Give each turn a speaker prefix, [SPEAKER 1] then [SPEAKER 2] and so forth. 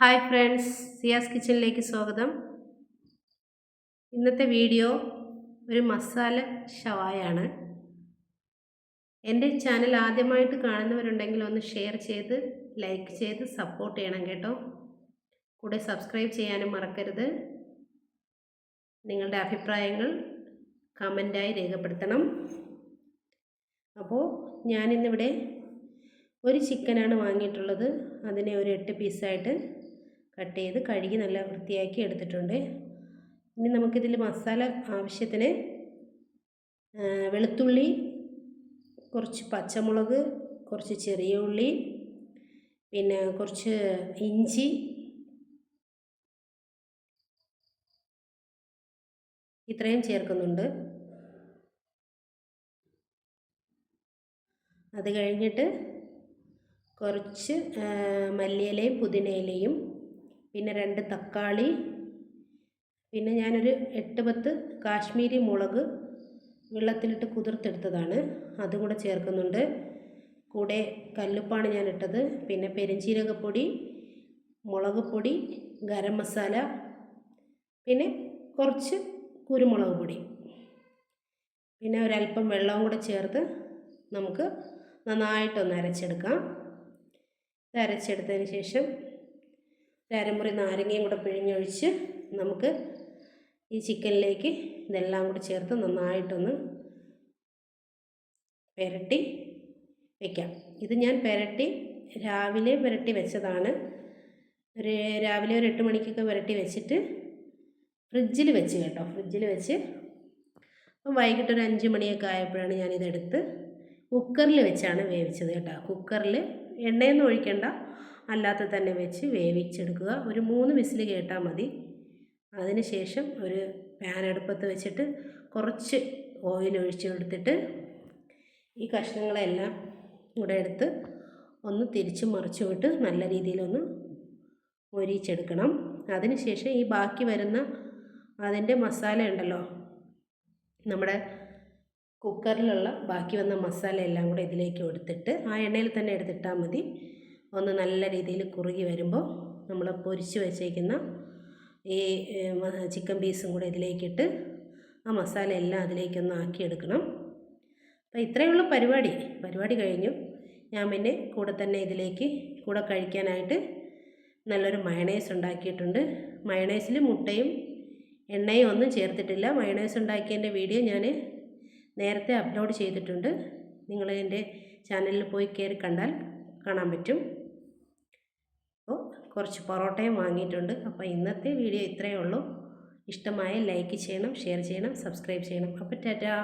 [SPEAKER 1] Hi friends Ciaz കിച്ചണിലേക്ക് സ്വാഗതം. ഇന്നത്തെ വീഡിയോ ഒരു മസാല ഷവായാണ് എന്റെ ചാനൽ ആദ്യമായിട്ട് കാണുന്നവരുണ്ടെങ്കിൽ ഒന്ന് ഷെയർ ചെയ്ത് ലൈക്ക് ചെയ്ത് സപ്പോർട്ട് ചെയ്യണം കേട്ടോ. കൂടെ സബ്സ്ക്രൈബ് ചെയ്യാനും മറക്കരുത്. നിങ്ങളുടെ അഭിപ്രായങ്ങൾ കമന്റായി രേഖപ്പെടുത്തണം. അപ്പോൾ ഞാനിന്നിവിടെ ഒരു ചിക്കനാണ് വാങ്ങിയിട്ടുള്ളത്. അതിനെ ഒരു എട്ട് പീസായിട്ട് കട്ട് ചെയ്ത് കഴുകി നല്ല വൃത്തിയാക്കി എടുത്തിട്ടുണ്ട്. ഇനി നമുക്കിതിൽ മസാല ആവശ്യത്തിന് വെളുത്തുള്ളി കുറച്ച് പച്ചമുളക് കുറച്ച് ചെറിയ ഉള്ളി പിന്നെ കുറച്ച് ഇഞ്ചി ഇത്രയും ചേർക്കുന്നുണ്ട്. അത് കഴിഞ്ഞിട്ട് കുറച്ച് മല്ലിയിലയും പുതിനയിലയും പിന്നെ രണ്ട് തക്കാളി പിന്നെ ഞാനൊരു എട്ട് പത്ത് കാശ്മീരി മുളക് വെള്ളത്തിലിട്ട് കുതിർത്തെടുത്തതാണ്. അതും കൂടെ ചേർക്കുന്നുണ്ട്. കൂടെ കല്ലുപ്പാണ് ഞാൻ ഇട്ടത് പിന്നെ പെരിഞ്ചീരകപ്പൊടി മുളക് പൊടി ഗരം മസാല പിന്നെ കുറച്ച് കുരുമുളക് പൊടി. പിന്നെ ഒരല്പം വെള്ളവും കൂടെ ചേർത്ത് നമുക്ക് നന്നായിട്ടൊന്ന് അരച്ചെടുക്കാം. ഇത് അരച്ചെടുത്തതിന് ശേഷം അരമുറി നാരങ്ങയും കൂടെ പിഴിഞ്ഞൊഴിച്ച് നമുക്ക് ഈ ചിക്കനിലേക്ക് ഇതെല്ലാം കൂടി ചേർത്ത് നന്നായിട്ടൊന്ന് പുരട്ടി വയ്ക്കാം ഇത് ഞാൻ പുരട്ടി രാവിലെ പുരട്ടി വെച്ചതാണ്. ഒരു രാവിലെ ഒരു എട്ട് മണിക്കൊക്കെ പുരട്ടി വെച്ചിട്ട് ഫ്രിഡ്ജിൽ വെച്ച് കേട്ടോ. ഫ്രിഡ്ജിൽ വെച്ച് അപ്പം വൈകിട്ട് ഒരു അഞ്ച് മണിയൊക്കെ ആയപ്പോഴാണ് ഞാനിതെടുത്ത് കുക്കറിൽ വെച്ചാണ് വേവിച്ചത് കേട്ടോ. കുക്കറിൽ എണ്ണയൊന്നും ഒഴിക്കണ്ട. അല്ലാത്ത തന്നെ വെച്ച് വേവിച്ചെടുക്കുക. ഒരു മൂന്ന് വിസിൽ കേട്ടാൽ മതി. അതിന് ശേഷം ഒരു പാൻ അടുപ്പത്ത് വെച്ചിട്ട് കുറച്ച് ഓയിൽ ഒഴിച്ച് കൊടുത്തിട്ട് ഈ കഷ്ണങ്ങളെല്ലാം കൂടെ എടുത്ത് ഒന്ന് തിരിച്ച് മറിച്ചു വിട്ട് നല്ല രീതിയിലൊന്ന് മൊരിച്ചെടുക്കണം അതിന് ശേഷം ഈ ബാക്കി വരുന്ന അതിന്റെ മസാല ഉണ്ടല്ലോ നമ്മുടെ കുക്കറിലുള്ള ബാക്കി വന്ന മസാല എല്ലാം കൂടെ ഇതിലേക്ക് എടുത്തിട്ട് ആ എണ്ണയിൽ തന്നെ എടുത്തിട്ടാൽ മതി. ഒന്ന് നല്ല രീതിയിൽ കുറുകി വരുമ്പോൾ നമ്മൾ പൊരിച്ച് വെച്ചേക്കുന്ന ഈ ചിക്കൻ പീസും കൂടെ ഇതിലേക്കിട്ട് ആ മസാല എല്ലാം അതിലേക്കൊന്ന് ആക്കിയെടുക്കണം. അപ്പോൾ ഇത്രയേ ഉള്ളൂ പരിപാടി. പരിപാടി കഴിഞ്ഞു. ഞാൻ പിന്നെ കൂടെ തന്നെ ഇതിലേക്ക് കൂടെ കഴിക്കാനായിട്ട് നല്ലൊരു മയണൈസ് ഉണ്ടാക്കിയിട്ടുണ്ട്. മയണൈസിൽ മുട്ടയും എണ്ണയും ഒന്നും ചേർത്തിട്ടില്ല. മയണൈസ് ഉണ്ടാക്കിയതിന്റെ വീഡിയോ ഞാൻ നേരത്തെ അപ്ലോഡ് ചെയ്തിട്ടുണ്ട്. നിങ്ങൾ എന്റെ ചാനലിൽ പോയി കയറി കണ്ടാൽ കാണാൻ പറ്റും. അപ്പോൾ കുറച്ച് പൊറോട്ടയും വാങ്ങിയിട്ടുണ്ട്. അപ്പോൾ ഇന്നത്തെ വീഡിയോ ഇത്രയേ ഉള്ളൂ. ഇഷ്ടമായ ലൈക്ക് ചെയ്യണം ഷെയർ ചെയ്യണം സബ്സ്ക്രൈബ് ചെയ്യണം. അപ്പോൾ ടാറ്റാ.